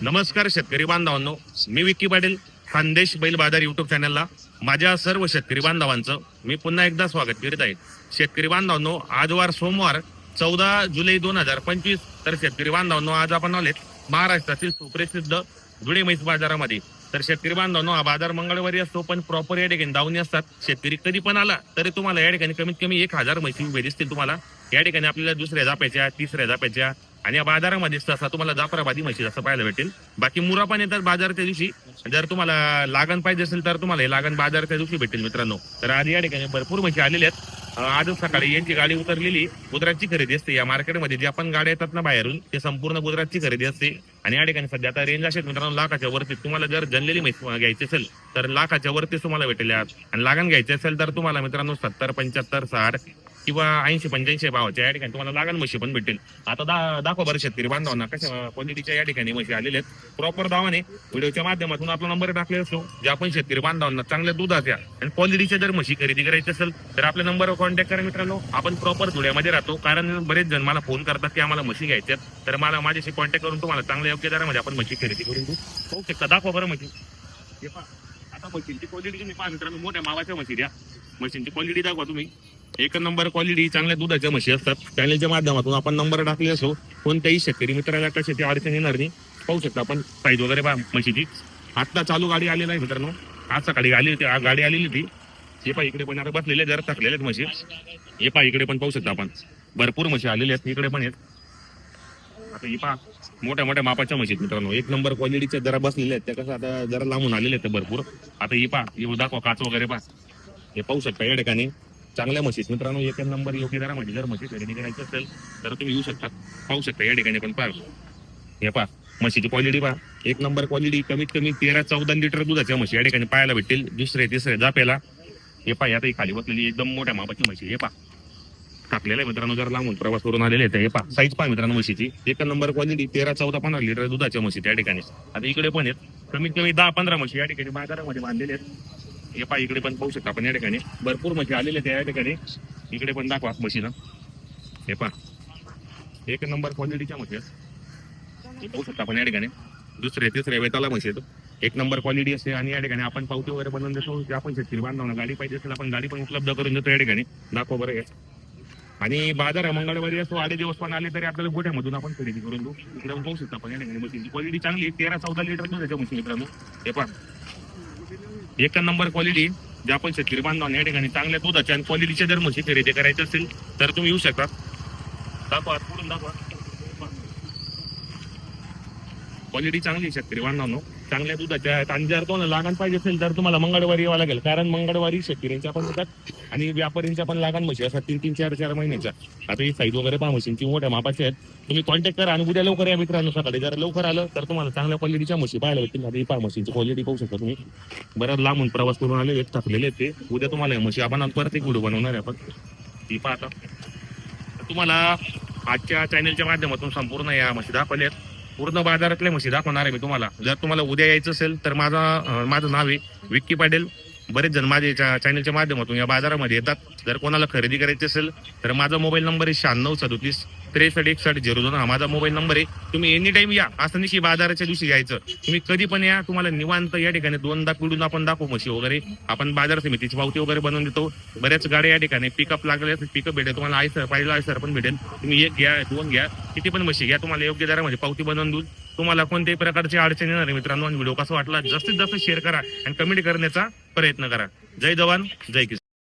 नमस्कार शेतकरी बांधवांनो. मी विक्की पाटील खानदेश बैल बाजार युट्यूब चॅनलला माझ्या सर्व शेतकरी बांधवांचं मी पुन्हा एकदा स्वागत करीत आहे. शेतकरी बांधवांनो आजवार सोमवार चौदा जुलै दोन हजार पंचवीस. तर शेतकरी बांधवांनो आज आपण आलेत महाराष्ट्रातील सुप्रसिद्ध धुळे म्हैस बाजारामध्ये. तर शेतकरी बांधवांनो हा बाजार मंगळवारी असतो पण प्रॉपर या ठिकाणी दावणी असतात. शेतकरी कधी पण आला तरी तुम्हाला या ठिकाणी कमीत कमी एक हजार म्हैसी उभे दिसतील तुम्हाला. या ठिकाणी आपल्याला दुसऱ्या जापायच्या तिसऱ्या जापायच्या आणि या बाजारामध्ये तसा तुम्हाला जाफराबादी म्हशी जसं पाहायला भेटेल. बाकी मुरा पण येतात बाजारच्या दिवशी. जर तुम्हाला लागण पाहिजे असेल तर तुम्हाला हे लागण बाजारच्या दिवशी भेटेल मित्रांनो. तर आज या ठिकाणी भरपूर म्हशी आलेल्या आहेत. आज आजच सकाळी यांची गाडी उतरलेली. गुजरातची खरेदी असते या मार्केटमध्ये. ज्या आपण गाड्या येतात ना बाहेरून ते संपूर्ण गुजरातची खरेदी असते. आणि या ठिकाणी सध्या आता रेंज असेल मित्रांनो लाखाच्या वरती. तुम्हाला जर जनलेली माहिती घ्यायची असेल तर लाखाच्या वरती तुम्हाला भेटेल यात. आणि लागण घ्यायची असेल तर तुम्हाला मित्रांनो सत्तर पंच्याहत्तर साठ किंवा ऐंशी पंच्याऐंशी भावाच्या या ठिकाणी तुम्हाला लागण म्हशी पण भेटेल आता दा दाखवा बरं शेतकरी बांधवांना कशा क्वालिटीच्या या ठिकाणी म्हशी आलेल्या आहेत. प्रॉपर दावाने व्हिडिओच्या माध्यमातून आपला नंबर टाकले असतो जे आपण शेतकरी बांधवांना चांगल्या दुधाच्या आणि क्वालिटीच्या जर म्हशी खरेदी करायची असेल तर आपल्या नंबरवर कॉन्टॅक्ट करा मित्रांनो. आपण प्रॉपर धुळ्यामध्ये राहतो कारण बरेच जण मला फोन करतात की आम्हाला म्हशी घ्यायच्यात तर मला माझ्याशी कॉन्टॅक्ट करून तुम्हाला चांगल्या योग्य दरामध्ये आपण म्हशी खरेदी करून देऊ. होऊ शकता. दाखवा बरं म्हशी. हे आता म्हशींची क्वालिटी तुम्ही पहा मित्रांनो. मोठ्या मावाच्या म्हशी द्या. म्हशींची क्वालिटी दाखवा तुम्ही. एक नंबर क्वालिटी चांगल्या दुधाच्या म्हशी असतात. चॅनलच्या माध्यमातून आपण नंबर टाकले असो कोणत्याही शेतकरी मित्राला कशाची अडचण येणार नाही. पाहू शकता आपण साईज वगैरे पहा म्हशीची. आत्ता चालू गाडी आलेली आहे मित्रांनो. आज सकाळी आली होती गाडी आलेली होती. हे पहा इकडे पण आता बसलेले जरा टाकलेले आहेत म्हशी. हे पहा इकडे पण पाहू शकता आपण. भरपूर म्हशी आलेल्या आहेत इकडे पण आहेत. आता ही पहा मोठ्या मोठ्या मापाच्या म्हशी आहेत मित्रांनो. एक नंबर क्वालिटीच्या जरा बसलेल्या आहेत त्या कसं आता जरा लांबून आलेले आहेत भरपूर. आता ही पहा ही दाखवा काच वगैरे पहा. हे पाहू शकता या ठिकाणी. चांगल्या म्हशीत मित्रांनो एक नंबर योग्य दरामध्ये जर म्हशी खरेदी करायची असेल तर तुम्ही येऊ शकता. पाहू शकता या ठिकाणी पण पाहा. हे पहा म्हशीची क्वालिटी पहा. एक नंबर क्वालिटी कमीत कमी तेरा चौदा लिटर दुधाच्या म्हशी या ठिकाणी पाहायला भेटतील. दुसरे तिसरे जापेला. हे पहा आता खाली बसलेली एकदम मोठ्या मापाची म्हशी हे पहा. टाकलेलं आहे मित्रांनो जर लांबून. प्रवास करून आलेले आहेत. हे पहा साईज पहा मित्रांनो म्हशीची एक नंबर क्वालिटी तेरा चौदा पंधरा लिटर दुधाच्या म्हशी त्या ठिकाणी. आता इकडे पण आहेत. कमीत कमी दहा पंधरा म्हशी या ठिकाणी बाजारामध्ये बांधलेले आहेत. हे पहा इकडे पण पाहू शकता आपण या ठिकाणी. भरपूर मशी आलेले त्या या ठिकाणी. इकडे पण दाखवा म्हशीनं हे पहा. एक नंबर क्वालिटीच्या मशी आहेत. पाहू शकता आपण या ठिकाणी. दुसरे तिसरे वेताला मशी एक नंबर क्वालिटी असते आणि या ठिकाणी आपण पावती वगैरे बनवून देतो. की आपण शेतकरी बांधवांना गाडी पाहिजे असेल आपण गाडी पण उपलब्ध करून देतो या ठिकाणी. दाखवा बरं आणि बाजार आहे मंगळवारी असतो आडे दिवस पण आले तरी आपल्याला गोठ्यामधून आपण खरेदी करून देऊ. इकडे पाहू शकता आपण या ठिकाणी मशीनची क्वालिटी चांगली आहे. तेरा चौदा लिटर त्याच्या मशीन मित्रांनो. हे पहा. एक नंबर क्वालिटी ज्या पण शेतकरी बांधवांना या ठिकाणी चांगल्या दुधाच्या आणि क्वालिटीच्या जर म्हशी खरेदी करायची असेल तर तुम्ही येऊ शकता. दाखवा पुढून दाखवा. क्वालिटी चांगली आहे शेतकरी बांधवांनो. चांगल्या दुधाच्या आहेत. आणि जर तुम्हाला लागण पाहिजे असेल तर तुम्हाला मंगळवारी यावं लागेल. कारण मंगळवारी शेतकऱ्यांच्या पण येतात आणि व्यापाऱ्यांच्या पण लागण म्हणजे म्हशी असतात तीन तीन चार चार महिन्याच्या आता ही साईज वगैरे पहा म्हशींची मोठ्या मापाची आहेत. तुम्ही कॉन्टॅक्ट करा आणि उद्या लवकर या मित्रांनो सकाळी. जर लवकर आलं तर तुम्हाला चांगल्या क्वालिटीच्या म्हशी पाहायला भेटतील. आता ही पहा म्हशींची क्वालिटी पाहू शकता तुम्ही. बऱ्याच लांबून प्रवास करून आले आहेत टाकलेले ते. उद्या तुम्हाला या म्हशी आपण परत एक व्हिडिओ बनवणार आहे आपण. ती पाहता तुम्हाला आजच्या चॅनलच्या माध्यमातून संपूर्ण या म्हशी दाखवल्या आहेत. पूर्ण बाजारातल्या म्हशी दाखवणार आहे मी तुम्हाला. जर तुम्हाला उद्या यायचं असेल तर माझा माझं नाव आहे विक्की पाटील. बरेच जण माझ्या च्या- चॅनलच्या माध्यमातून या बाजारामध्ये येतात. जर कोणाला खरेदी करायची असेल तर माझा मोबाईल नंबर आहे शहाण्णव सदोतीस त्रेसष्ट एकसष्ट झिरो दोन. हा माझा मोबाईल नंबर आहे. तुम्ही एनी टाइम या. असं नाही की बाजाराच्या दिवशी यायचं तुम्ही कधी पण या. तुम्हाला निवांत या ठिकाणी दोनदा पिढून आपण दाखवू म्हशी वगैरे. आपण बाजार समितीची पावती वगैरे बनवून देतो. बऱ्याच गाड्या या ठिकाणी पिकअप लागले पिकअप भेटेल. तुम्हाला आयसर पाहिजे आयसर पण भेटेल. तुम्ही एक घ्या दोन घ्या. किती पण म्हशी घ्या. तुम्हाला योग्य दरामध्ये पावती बनवून देऊन तुम्हाला कोणत्याही प्रकारची अडचण येणार नाही मित्रांनो. आणि व्हिडिओ कसा वाटला जास्तीत जास्त शेअर करा आणि कमेंट करण्याचा प्रयत्न करा. जय जवान जय किसान.